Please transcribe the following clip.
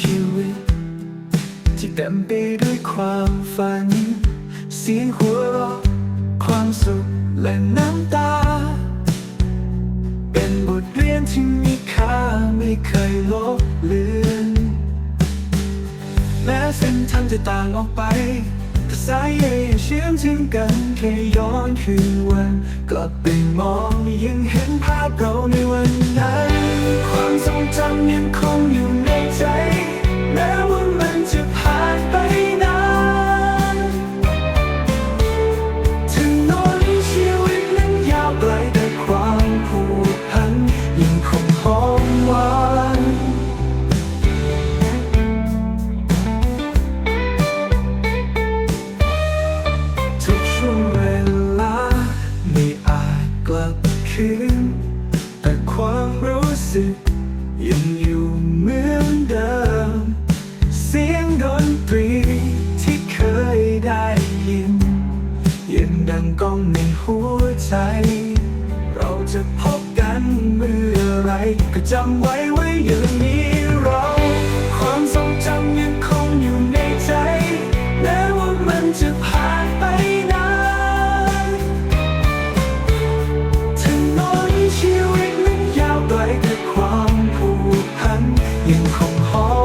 ชีวิต ที่เต็มไปด้วยความฝัน เสียงหัวเราะความสุขและน้ำตา เป็นบทเรียนที่มีค่าไม่เคยลบเลือนแม้เส้นทางจะต่างออกไปแต่สายใยยังเชื่อมถึงกันแค่ย้อนคืนวันกลับไปมองยังเห็นภาพเราในวันนั้น สึกยังอยู่เหมือนเดิม เสียงดนตรีที่เคยได้ยิน ยังดังก้องในหัวใจ เราจะพบกันเมื่อไรก็จำไว้ว่ายัง 空可